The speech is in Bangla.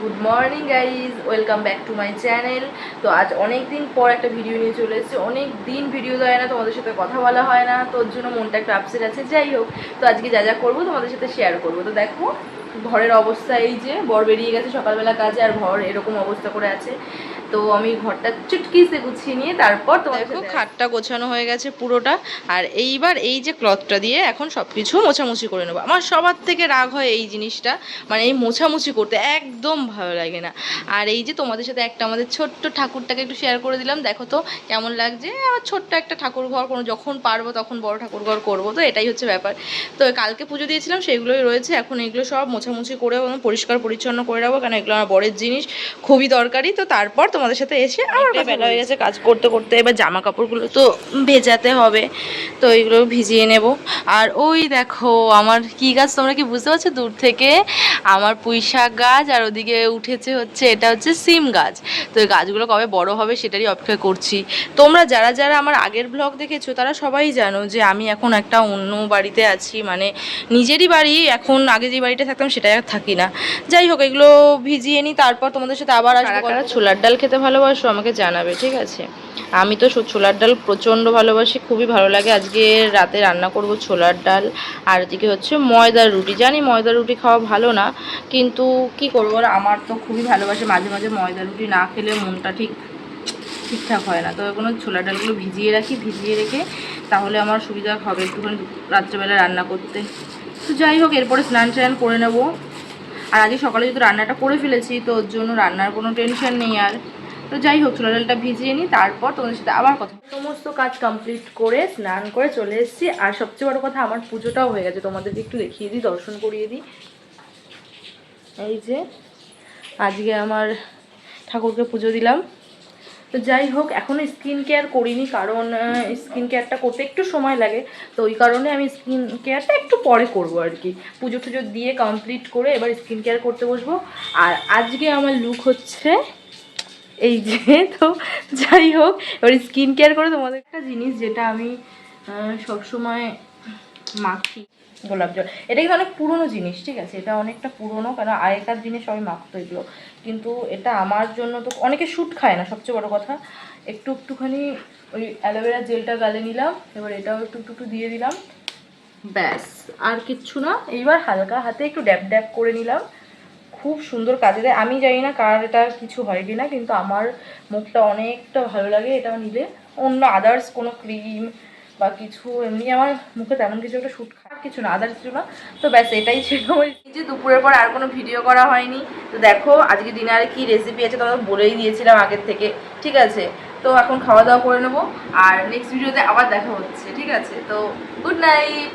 Good morning guys welcome back to my channel. তো আজ অনেক দিন পর একটা ভিডিও নিয়ে চলে এসেছি। অনেক দিন ভিডিও দেয় না তোমাদের সাথে কথা বলা হয় না তোর জন্য মনটা একটু আপসেট আছে যাই হোক। তো আজকে যা যা করব তোমাদের সাথে শেয়ার করব। তো দেখো ঘরের অবস্থা এই যে বর বেরিয়ে গেছে সকালবেলা কাজে আর ঘর এরকম অবস্থা করে আছে। তো আমি ঘরটা চুটকিসে গুছিয়ে নিয়ে তারপর দেখো খাটটা গোছানো হয়ে গেছে পুরোটা। আর এইবার এই যে ক্লথটা দিয়ে এখন সব কিছু মোছামুছি করে নেব। আমার সবার থেকে রাগ হয় এই জিনিসটা। মানে এই মোছামুছি করতে একদম ভালো লাগে না। আর এই যে তোমাদের সাথে একটা আমাদের ছোট্ট ঠাকুরটাকে একটু শেয়ার করে দিলাম দেখো তো কেমন লাগছে। আমার ছোট্ট একটা ঠাকুর ঘর কোনো যখন পারব তখন বড় ঠাকুর ঘর করব তো এটাই হচ্ছে ব্যাপার। তো কালকে পুজো দিয়েছিলাম সেগুলোই রয়েছে। এখন এগুলো সব মোছামুছি করে এবং পরিষ্কার পরিচ্ছন্ন করে রাখব কারণ এগুলো আমার বরের জিনিস খুবই দরকারি। তো তারপর তোমাদের সাথে এসে আমার বেলা হয়ে গেছে কাজ করতে করতে এবার জামা কাপড়গুলো তো ভেজাতে হবে তো এইগুলো ভিজিয়ে নেব। আর ওই দেখো আমার কি গাছ তোমরা কি বুঝতে পারছ? দূর থেকে আমার পুঁই শাক গাছ আর ওদিকে উঠেছে হচ্ছে এটা হচ্ছে সিম গাছ। তো এই গাছগুলো কবে বড় হবে সেটারই অপেক্ষা করছি। তোমরা যারা যারা আমার আগের ব্লগ দেখেছ তারা সবাই জানো যে আমি এখন একটা অন্য বাড়িতে আছি মানে নিজেরই বাড়ি এখন আগে যে বাড়িটা থাকতাম সেটাই আর থাকি না। যাই হোক এগুলো ভিজিয়ে নিই তারপর তোমাদের সাথে আবার আসব। কারা ছোলার ডাল খেতে ভালোবাসো? আমাকে জানাবে ঠিক আছে? আমি তো ছোলার ডাল প্রচণ্ড ভালোবাসি খুবই ভালো লাগে। আজকে রাতে রান্না করব ছোলার ডাল আর এদিকে হচ্ছে ময়দার রুটি। জানি ময়দার রুটি খাওয়া ভালো না কিন্তু কি করব? আর আমার তো খুবই ভালোবাসে, মাঝে মাঝে ময়দা রুটি না খেলে মনটা ঠিক, ঠিকঠাক হয় না। তো এখনও ছোলা ডালগুলো ভিজিয়ে রাখি, ভিজিয়ে রেখে তাহলে আমার সুবিধা হবে একটুখানি রাত্রেবেলা রান্না করতে। তো যাই হোক, এরপরে স্নান টান করে নেব। আর আজকে সকালে যেহেতু রান্নাটা করে ফেলেছি, তো ওর জন্য রান্নার কোনো টেনশন নেই আর। তো যাই হোক, ছোলা ডালটা ভিজিয়ে নিই, তারপর তোমাদের সাথে আবার কথা সমস্ত কাজ কমপ্লিট করে স্নান করে চলে এসেছি। আর সবচেয়ে বড় কথা, আমার পুজোটাও হয়ে গেছে। তোমাদেরকে একটু দেখিয়ে দিই, দর্শন করিয়ে দিই। এই যে আজকে আমার ঠাকুরকে পুজো দিলাম। তো যাই হোক এখনও স্কিন কেয়ার করিনি, কারণ স্কিন কেয়ারটা করতে একটু সময় লাগে। তো ওই কারণে আমি স্কিন কেয়ারটা একটু পরে করব আর কি। পুজো টুজো দিয়ে কমপ্লিট করে এবার স্কিন কেয়ার করতে বসবো। আর আজকে আমার লুক হচ্ছে এই যে, তো যাই হোক, এবার স্কিন কেয়ার করে তোমাদের একটা জিনিস যেটা আমি সবসময় মাখি, গোলাপ জল, এটা কিন্তু অনেক পুরনো জিনিস, ঠিক আছে? এটা অনেকটা পুরনো কারণ আগেকার দিনে সবাই মাখতো এগুলো। কিন্তু এটা আমার জন্য তো অনেকে শ্যুট খায় না, সবচেয়ে বড় কথা। একটু একটুখানি ওই অ্যালোভেরা জেলটা গালে নিলাম, এবার এটাও একটু একটু দিয়ে দিলাম। ব্যাস, আর কিচ্ছু না। এইবার হালকা হাতে একটু ড্যাব ড্যাব করে নিলাম। খুব সুন্দর কাজে দেয়। আমি জানি না কার এটা কিছু হয় কি না কিন্তু আমার মুখটা অনেকটা ভালো লাগে এটা নিলে। অন্য আদার্স কোনো ক্রিম বা কিছু, এমনি আমার মুখে তেমন কিছু একটা শ্যুট খারাপ কিছু না আদার কিছু না। তো ব্যাস, এটাই ছিল যে দুপুরের পর আর কোনো ভিডিও করা হয়নি। তো দেখো, আজকে ডিনারে কি রেসিপি আছে, তোমাকে বলেই দিয়েছিলাম আগের থেকে, ঠিক আছে? তো এখন খাওয়া দাওয়া করে নেব, আর নেক্সট ভিডিওতে আবার দেখা হচ্ছে, ঠিক আছে? তো গুড নাইট